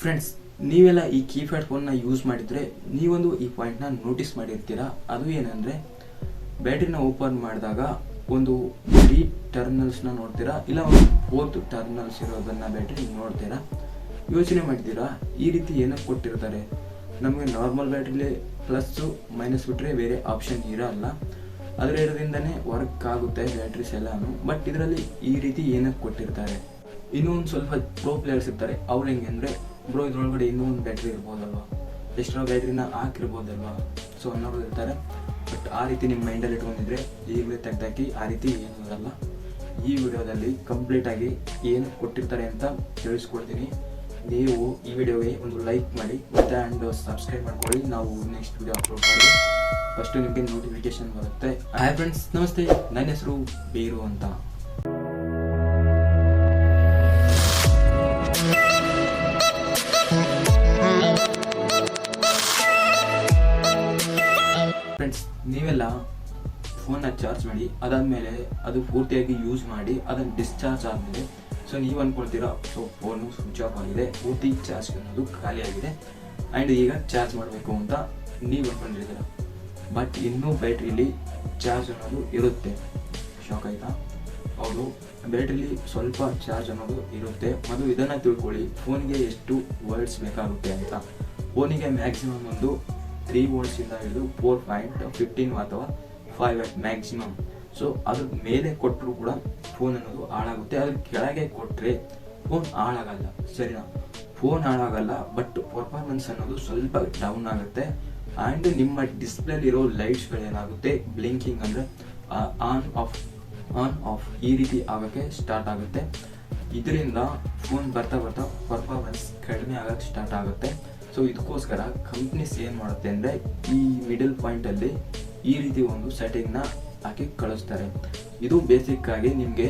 Friends ನೀವೆಲ್ಲ ಈ keypad ಫೋನ್ನ ಯೂಸ್ ಮಾಡಿದರೆ ನೀವೊಂದು ಈ ಪಾಯಿಂಟ್ನ ನೋಟಿಸ್ ಮಾಡಿರ್ತೀರಾ? ಅದು ಏನಂದರೆ ಬ್ಯಾಟ್ರಿನ ಓಪನ್ ಮಾಡಿದಾಗ ಒಂದು ತ್ರೀ ಟರ್ಮಿನಲ್ಸ್ನ ನೋಡ್ತೀರಾ? ಇಲ್ಲ ಒಂದು ಫೋರ್ತ್ ಟರ್ಮಿನಲ್ಸ್ ಇರೋದನ್ನು ಬ್ಯಾಟ್ರಿ ನೋಡ್ತೀರಾ? ಯೋಚನೆ ಮಾಡ್ತೀರಾ? ಈ ರೀತಿ ಏನಕ್ಕೆ ಕೊಟ್ಟಿರ್ತಾರೆ? ನಮಗೆ ನಾರ್ಮಲ್ ಬ್ಯಾಟ್ರಿಲಿ ಪ್ಲಸ್ಸು ಮೈನಸ್ ಬಿಟ್ಟರೆ ಬೇರೆ ಆಪ್ಷನ್ ಇರಲ್ಲ. ಅದರ ಇರೋದ್ರಿಂದನೇ ವರ್ಕ್ ಆಗುತ್ತೆ ಬ್ಯಾಟ್ರೀಸ್ ಎಲ್ಲಾನು. ಬಟ್ ಇದರಲ್ಲಿ ಈ ರೀತಿ ಏನಕ್ಕೆ ಕೊಟ್ಟಿರ್ತಾರೆ? ಇನ್ನೂ ಒಂದು ಸ್ವಲ್ಪ ಪ್ರೋ ಪ್ಲೇಯರ್ಸ್ ಇರ್ತಾರೆ. ಅವ್ರು ಹೆಂಗೆ ಅಂದರೆ ಬ್ರೋ, ಇದ್ರೊಳಗಡೆ ಇನ್ನೂ ಒಂದು ಬ್ಯಾಟ್ರಿ ಇರ್ಬೋದಲ್ವಾ? ಎಷ್ಟೋ ಬ್ಯಾಟ್ರಿನ ಹಾಕಿರ್ಬೋದಲ್ವಾ? ಸೊ ಅನ್ನೋರು ಇರ್ತಾರೆ. ಬಟ್ ಆ ರೀತಿ ನಿಮ್ಮ ಮೈಂಡಲ್ಲಿ ಇಟ್ಕೊಂಡಿದ್ರೆ ಈಗಲೇ ತೆಗ್ದಾಕಿ ಆ ರೀತಿ ಏನೂ ಇರಲ್ಲ. ಈ ವಿಡಿಯೋದಲ್ಲಿ ಕಂಪ್ಲೀಟಾಗಿ ಏನು ಕೊಟ್ಟಿರ್ತಾರೆ ಅಂತ ತಿಳಿಸ್ಕೊಡ್ತೀನಿ. ನೀವು ಈ ವಿಡಿಯೋಗೆ ಒಂದು ಲೈಕ್ ಮಾಡಿ, ಮತ್ತೆ ಆ್ಯಂಡ್ ಸಬ್ಸ್ಕ್ರೈಬ್ ಮಾಡ್ಕೊಳ್ಳಿ. ನಾವು ನೆಕ್ಸ್ಟ್ ವಿಡಿಯೋ ಅಪ್ಲೋಡ್ ಮಾಡಿ ಫಸ್ಟು ನಿಮಗೆ ನೋಟಿಫಿಕೇಶನ್ ಬರುತ್ತೆ. ಹಾಯ್ ಫ್ರೆಂಡ್ಸ್ ನಮಸ್ತೆ. ನನ್ನ ಹೆಸರು ಬೀರು ಅಂತ. ಫ್ರೆಂಡ್ಸ್ ನೀವೆಲ್ಲ ಫೋನ್ನ ಚಾರ್ಜ್ ಮಾಡಿ, ಅದಾದಮೇಲೆ ಅದು ಪೂರ್ತಿಯಾಗಿ ಯೂಸ್ ಮಾಡಿ, ಅದನ್ನು ಡಿಸ್ಚಾರ್ಜ್ ಆದಮೇಲೆ ಸೊ ನೀವು ಅಂದ್ಕೊಳ್ತೀರಾ ಸೊ ಫೋನು ಸ್ವಿಚ್ ಆಫ್ ಆಗಿದೆ, ಪೂರ್ತಿ ಚಾರ್ಜ್ ಅನ್ನೋದು ಖಾಲಿಯಾಗಿದೆ ಆ್ಯಂಡ್ ಈಗ ಚಾರ್ಜ್ ಮಾಡಬೇಕು ಅಂತ ನೀವು ಅಂದ್ಕೊಂಡಿರ್ತೀರ ಬಟ್ ಇನ್ನೂ ಬ್ಯಾಟ್ರಿಲಿ ಚಾರ್ಜ್ ಅನ್ನೋದು ಇರುತ್ತೆ. ಶಾಕ್ ಆಯಿತಾ? ಹೌದು. ಬ್ಯಾಟ್ರಿಲಿ ಸ್ವಲ್ಪ ಚಾರ್ಜ್ ಅನ್ನೋದು ಇರುತ್ತೆ. ಅದು ಇದನ್ನು ತಿಳ್ಕೊಳ್ಳಿ ಫೋನ್ಗೆ ಎಷ್ಟು ವರ್ಡ್ಸ್ ಬೇಕಾಗುತ್ತೆ ಅಂತ ಫೋನಿಗೆ ಮ್ಯಾಕ್ಸಿಮಮ್ ಒಂದು ತ್ರೀ ವೋಲ್ಟ್ಸಿಂದ ಹಿಡಿದು ಫೋರ್ ಪಾಯಿಂಟ್ ಫಿಫ್ಟೀನ್ ಅಥವಾ ಫೈವ್ ಅಟ್ ಮ್ಯಾಕ್ಸಿಮಮ್ ಸೊ ಅದ್ರ ಮೇಲೆ ಕೊಟ್ಟರು ಕೂಡ ಫೋನ್ ಅನ್ನೋದು ಹಾಳಾಗುತ್ತೆ. ಅದ್ರ ಕೆಳಗೆ ಕೊಟ್ಟರೆ ಫೋನ್ ಹಾಳಾಗಲ್ಲ. ಸರಿನಾ? ಫೋನ್ ಹಾಳಾಗಲ್ಲ ಬಟ್ ಪರ್ಫಾರ್ಮೆನ್ಸ್ ಅನ್ನೋದು ಸ್ವಲ್ಪ ಡೌನ್ ಆಗುತ್ತೆ. ಆ್ಯಂಡ್ ನಿಮ್ಮ ಡಿಸ್ಪ್ಲೇಲಿರೋ ಲೈಟ್ಸ್ಗಳೇನಾಗುತ್ತೆ ಬ್ಲಿಂಕಿಂಗ್ ಅಂದರೆ ಆನ್ ಆಫ್ ಆನ್ ಆಫ್ ಈ ರೀತಿ ಆಗೋಕ್ಕೆ ಸ್ಟಾರ್ಟ್ ಆಗುತ್ತೆ. ಇದರಿಂದ ಫೋನ್ ಬರ್ತಾ ಬರ್ತಾ ಪರ್ಫಾರ್ಮೆನ್ಸ್ ಕಡಿಮೆ ಆಗೋಕ್ಕೆ ಸ್ಟಾರ್ಟ್ ಆಗುತ್ತೆ. ಸೊ ಇದಕ್ಕೋಸ್ಕರ ಕಂಪ್ನೀಸ್ ಏನು ಮಾಡುತ್ತೆ ಅಂದರೆ ಈ ಮಿಡಲ್ ಪಾಯಿಂಟಲ್ಲಿ ಈ ರೀತಿ ಒಂದು ಸೆಟ್ಟಿಂಗ್ನ ಹಾಕಿ ಕಳಿಸ್ತಾರೆ. ಇದು ಬೇಸಿಕ್ ಆಗಿ ನಿಮಗೆ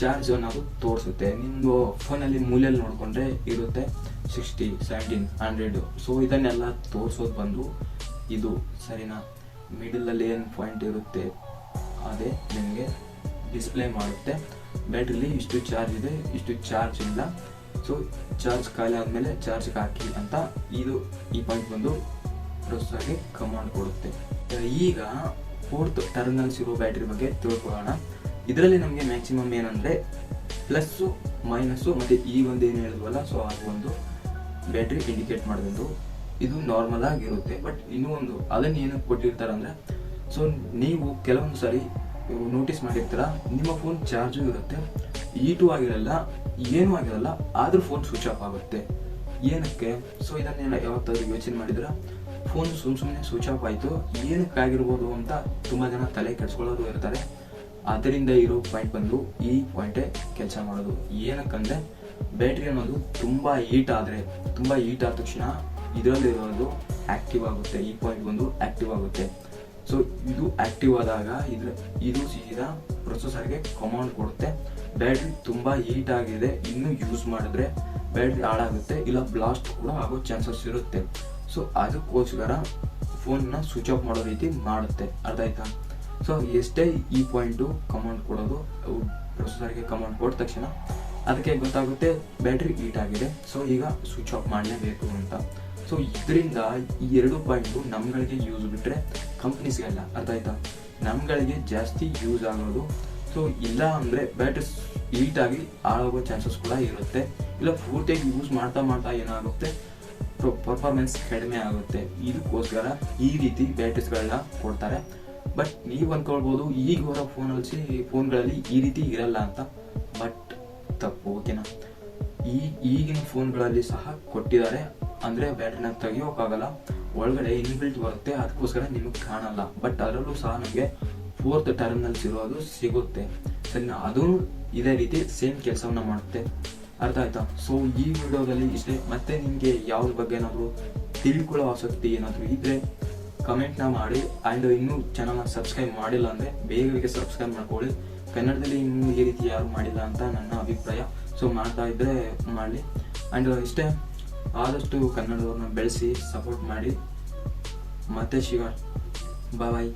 ಚಾರ್ಜ್ ಅನ್ನೋದು ತೋರಿಸುತ್ತೆ. ನಿಮ್ದು ಫೋನಲ್ಲಿ ಮೂಲೆಯಲ್ಲಿ ನೋಡಿಕೊಂಡ್ರೆ ಇರುತ್ತೆ ಸಿಕ್ಸ್ಟಿ ಸೆವೆಂಟೀನ್ ಹಂಡ್ರೆಡು ಸೊ ಇದನ್ನೆಲ್ಲ ತೋರಿಸೋದು ಬಂದು ಇದು ಸರಿನಾ? ಮಿಡಲಲ್ಲಿ ಏನು ಪಾಯಿಂಟ್ ಇರುತ್ತೆ ಅದೇ ನಿಮಗೆ ಡಿಸ್ಪ್ಲೇ ಮಾಡುತ್ತೆ. ಬ್ಯಾಟ್ರಿಲಿ ಇಷ್ಟು ಚಾರ್ಜ್ ಇದೆ, ಇಷ್ಟು ಚಾರ್ಜ್ ಇಲ್ಲ. ಸೊ ಚಾರ್ಜ್ ಖಾಲಿ ಆದಮೇಲೆ ಚಾರ್ಜ್ಗೆ ಹಾಕಿ ಅಂತ ಇದು ಈ ಪಾಯಿಂಟ್ ಬಂದು ಪ್ರೊಸೆಸರ್ಗೆ ಕಮಾಂಡ್ ಕೊಡುತ್ತೆ. ಈಗ ಫೋರ್ತ್ ಟರ್ಮಿನಲ್ಸ್ ಇರೋ ಬ್ಯಾಟ್ರಿ ಬಗ್ಗೆ ತಿಳ್ಕೊಳ್ಳೋಣ. ಇದರಲ್ಲಿ ನಮಗೆ ಮ್ಯಾಕ್ಸಿಮಮ್ ಏನಂದರೆ ಪ್ಲಸ್ಸು ಮೈನಸ್ಸು ಮತ್ತು ಈ ಒಂದು ಏನು ಹೇಳಿದ್ವಲ್ಲ ಸೊ ಅದು ಒಂದು ಬ್ಯಾಟ್ರಿ ಇಂಡಿಕೇಟ್ ಮಾಡಿದಂದು. ಇದು ನಾರ್ಮಲ್ ಆಗಿರುತ್ತೆ ಬಟ್ ಇನ್ನೂ ಒಂದು ಅದನ್ನು ಏನಕ್ಕೆ ಕೊಟ್ಟಿರ್ತಾರೆ ಅಂದರೆ ಸೊ ನೀವು ಕೆಲವೊಂದು ಸಾರಿ ನೋಟಿಸ್ ಮಾಡಿರ್ತೀರ, ನಿಮ್ಮ ಫೋನ್ ಚಾರ್ಜು ಇರುತ್ತೆ. ಈಟು ಆಗಿರಲ್ಲ ಏನೂ ಆಗಿರಲ್ಲ, ಆದರೂ ಫೋನ್ ಸ್ವಿಚ್ ಆಫ್ ಆಗುತ್ತೆ. ಏನಕ್ಕೆ? ಸೊ ಇದನ್ನೇನು ಯಾವತ್ತಾದ್ರೂ ಯೋಚನೆ ಮಾಡಿದ್ರೆ? ಫೋನ್ ಸುಮ್ಮ ಸುಮ್ಮನೆ ಸ್ವಿಚ್ ಆಫ್ ಆಯಿತು. ಏನಕ್ಕೆ ಆಗಿರ್ಬೋದು ಅಂತ ತುಂಬ ಜನ ತಲೆ ಕೆಡ್ಸ್ಕೊಳ್ಳೋರು ಇರ್ತಾರೆ. ಅದರಿಂದ ಇರೋ ಪಾಯಿಂಟ್ ಬಂದು ಈ ಪಾಯಿಂಟೇ ಕೆಲಸ ಮಾಡೋದು. ಏನಕ್ಕಂದರೆ ಬ್ಯಾಟ್ರಿ ಅನ್ನೋದು ತುಂಬ ಹೀಟ್ ಆದರೆ, ತುಂಬ ಹೀಟ್ ಆದ ತಕ್ಷಣ ಇದರಲ್ಲಿರೋದು ಆ್ಯಕ್ಟಿವ್ ಆಗುತ್ತೆ. ಈ ಪಾಯಿಂಟ್ ಬಂದು ಆ್ಯಕ್ಟಿವ್ ಆಗುತ್ತೆ. ಸೊ ಇದು ಆಕ್ಟಿವ್ ಆದಾಗ ಇದು ಇದು ಸೀದಾ ಪ್ರೊಸೆಸರ್ಗೆ ಕಮಾಂಡ್ ಕೊಡುತ್ತೆ. ಬ್ಯಾಟ್ರಿ ತುಂಬ ಹೀಟ್ ಆಗಿದೆ, ಇನ್ನೂ ಯೂಸ್ ಮಾಡಿದ್ರೆ ಬ್ಯಾಟ್ರಿ ಹಾಳಾಗುತ್ತೆ, ಇಲ್ಲ ಬ್ಲಾಸ್ಟ್ ಕೂಡ ಆಗೋ ಚಾನ್ಸಸ್ ಇರುತ್ತೆ. ಸೊ ಅದಕ್ಕೋಸ್ಕರ ಫೋನ್ನ ಸ್ವಿಚ್ ಆಫ್ ಮಾಡೋ ರೀತಿ ಮಾಡುತ್ತೆ. ಅರ್ಥ ಆಯ್ತಾ? ಸೊ ಎಷ್ಟೇ ಈ ಪಾಯಿಂಟು ಕಮಾಂಡ್ ಕೊಡೋದು ಪ್ರೊಸೆಸರ್ಗೆ ಕಮಾಂಡ್ ಕೊಟ್ಟ ತಕ್ಷಣ ಅದಕ್ಕೆ ಗೊತ್ತಾಗುತ್ತೆ ಬ್ಯಾಟ್ರಿ ಹೀಟ್ ಆಗಿದೆ. ಸೊ ಈಗ ಸ್ವಿಚ್ ಆಫ್ ಮಾಡಲೇಬೇಕು ಅಂತ. ಸೊ ಇದರಿಂದ ಈ ಎರಡು ಪಾಯಿಂಟು ನಮ್ಗಳಿಗೆ ಯೂಸ್ ಬಿಟ್ಟರೆ ಕಂಪ್ನೀಸ್ಗೆಲ್ಲ ಅರ್ಥ ಆಯ್ತಾ? ನಮ್ಗಳಿಗೆ ಜಾಸ್ತಿ ಯೂಸ್ ಆಗೋದು. ಸೊ ಇಲ್ಲ ಅಂದರೆ ಬ್ಯಾಟ್ರಿ ಹೀಟ್ ಆಗಿ ಹಾಳಾಗೋ ಚಾನ್ಸಸ್ ಕೂಡ ಇರುತ್ತೆ. ಇಲ್ಲ ಪೂರ್ತಿಯಾಗಿ ಯೂಸ್ ಮಾಡ್ತಾ ಮಾಡ್ತಾ ಏನಾಗುತ್ತೆ? ಪರ್ಫಾರ್ಮೆನ್ಸ್ ಕಡಿಮೆ ಆಗುತ್ತೆ. ಇದಕ್ಕೋಸ್ಕರ ಈ ರೀತಿ ಬ್ಯಾಟ್ರೀಸ್ಗಳನ್ನ ಕೊಡ್ತಾರೆ. ಬಟ್ ನೀವು ಅಂದ್ಕೊಳ್ಬೋದು ಈಗ ಬರೋ ಫೋನಲ್ಲಿ ಫೋನ್ಗಳಲ್ಲಿ ಈ ರೀತಿ ಇರಲ್ಲ ಅಂತ. ಬಟ್ ತಪ್ಪು ಓಕೆನಾ ಈ, ಈಗಿನ ಫೋನ್ಗಳಲ್ಲಿ ಸಹ ಕೊಟ್ಟಿದ್ದಾರೆ. ಅಂದರೆ ಬ್ಯಾಟ್ರಿನ ತೆಗಿಯೋಕ್ಕಾಗಲ್ಲ ಒಳಗಡೆ ಇನ್ಬಿಲ್ಟ್ ಬರುತ್ತೆ ಅದಕ್ಕೋಸ್ಕರ ನಿಮಗೆ ಕಾಣಲ್ಲ. ಬಟ್ ಅದರಲ್ಲೂ ಸಹ ನಮಗೆ ಫೋರ್ತ್ ಟರ್ಮಿನಲ್ಸ್ ಇರೋದು ಸಿಗುತ್ತೆ. ಸರಿ ಅದು ಇದೇ ರೀತಿ ಸೇಮ್ ಕೆಲಸವನ್ನ ಮಾಡುತ್ತೆ. ಅರ್ಥ ಆಯ್ತಾ? ಸೊ ಈ ವಿಡಿಯೋದಲ್ಲಿ ಇಷ್ಟೇ. ಮತ್ತೆ ನಿಮಗೆ ಯಾವ್ದ್ರ ಬಗ್ಗೆ ಏನಾದರೂ ತಿಳ್ಕೊಳ್ಳೋ ಆಸಕ್ತಿ ಏನಾದರೂ ಇದ್ದರೆ ಕಮೆಂಟ್ನ ಮಾಡಿ. ಆ್ಯಂಡ್ ಇನ್ನೂ ಚಾನಲ್ನ ಸಬ್ಸ್ಕ್ರೈಬ್ ಮಾಡಿಲ್ಲ ಅಂದರೆ ಬೇಗ ಬೇಗ ಸಬ್ಸ್ಕ್ರೈಬ್ ಮಾಡ್ಕೊಳ್ಳಿ. ಕನ್ನಡದಲ್ಲಿ ಇನ್ನೂ ಈ ರೀತಿ ಯಾರು ಮಾಡಿಲ್ಲ ಅಂತ ನನ್ನ ಅಭಿಪ್ರಾಯ. ಸೊ ಮಾಡ್ತಾ ಇದ್ದರೆ ಮಾಡಲಿ. ಆ್ಯಂಡ್ ಇಷ್ಟೇ. ಆದಷ್ಟು ಕನ್ನಡದವ್ರನ್ನ ಬೆಳೆಸಿ ಸಪೋರ್ಟ್ ಮಾಡಿ. ಮತ್ತೆ ಶಿವ ಬಾಯ್